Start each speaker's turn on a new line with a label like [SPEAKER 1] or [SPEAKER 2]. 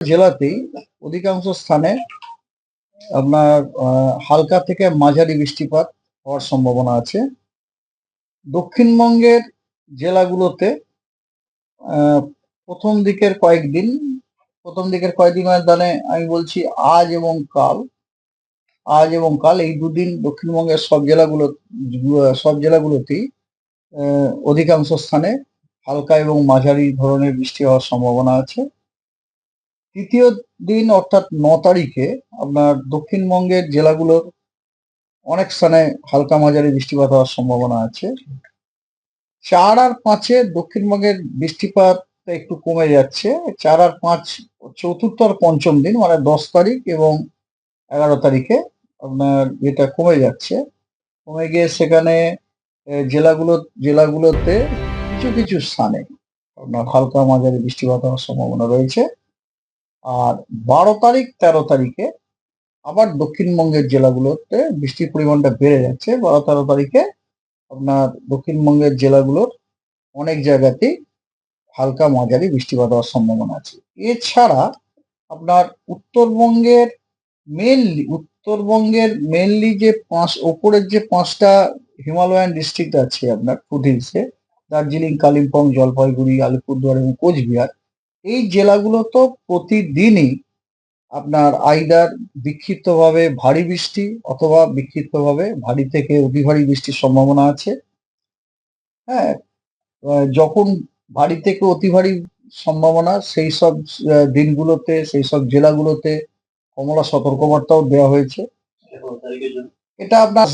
[SPEAKER 1] জেলাতেই অধিকাংশ স্থানে আপনার হালকা থেকে মাঝারি বৃষ্টিপাত হওয়ার সম্ভাবনা আছে। দক্ষিণবঙ্গের জেলাগুলোতে প্রথম দিকের কয়েকদিন, প্রথম দিকের কয়েকদিন মানে আমি বলছি আজ এবং কাল, আজ এবং কাল এই দুদিন দক্ষিণবঙ্গের সব জেলাগুলো, সব জেলাগুলোতেই অধিকাংশ স্থানে হালকা এবং মাঝারি ধরনের বৃষ্টি হওয়ার সম্ভাবনা আছে। তৃতীয় দিন অর্থাৎ ন তারিখে আপনার দক্ষিণবঙ্গের জেলাগুলোর অনেক স্থানে হালকা মাঝারি বৃষ্টিপাত হওয়ার সম্ভাবনা আছে। চার আর পাঁচে দক্ষিণবঙ্গের বৃষ্টিপাত একটু কমে যাচ্ছে। চার আর পাঁচ চতুর্থ আর পঞ্চম দিন মানে দশ তারিখ এবং এগারো তারিখে আপনার এটা কমে যাচ্ছে। কমে গিয়ে সেখানে জেলাগুলো, জেলাগুলোতে কিছু কিছু স্থানে আপনার হালকা মাঝারি বৃষ্টিপাত হওয়ার সম্ভাবনা রয়েছে। আর বারো তারিখ, তেরো তারিখে আবার দক্ষিণবঙ্গের জেলাগুলোতে বৃষ্টির পরিমাণটা বেড়ে যাচ্ছে। বারো, তেরো তারিখে আপনার দক্ষিণবঙ্গের জেলাগুলোর অনেক জায়গাতেই হালকা মাঝারি বৃষ্টিপাত হওয়ার সম্ভাবনা আছে। এছাড়া আপনার উত্তরবঙ্গের মেনলি উত্তরবঙ্গের মেনলি যে পাঁচ, ওপরের যে পাঁচটা হিমালয়ান ডিস্ট্রিক্ট আছে আপনার ফুড হিলসে দার্জিলিং, কালিম্পং, জলপাইগুড়ি, আলিপুরদুয়ার এবং কোচবিহার এই জেলাগুলো তো প্রতিদিনই আপনার আইদার বিক্ষিপ্তভাবে ভারী বৃষ্টি অথবা বিক্ষিপ্তভাবে ভারী থেকে অতি ভারী বৃষ্টির সম্ভাবনা আছে। হ্যাঁ যখন ভারী থেকে অতি ভারী সম্ভাবনা সেই সব দিনগুলোতে, সেই সব জেলাগুলোতে কমলা সতর্কবার্তাও দেওয়া হয়েছে। এটা আপনার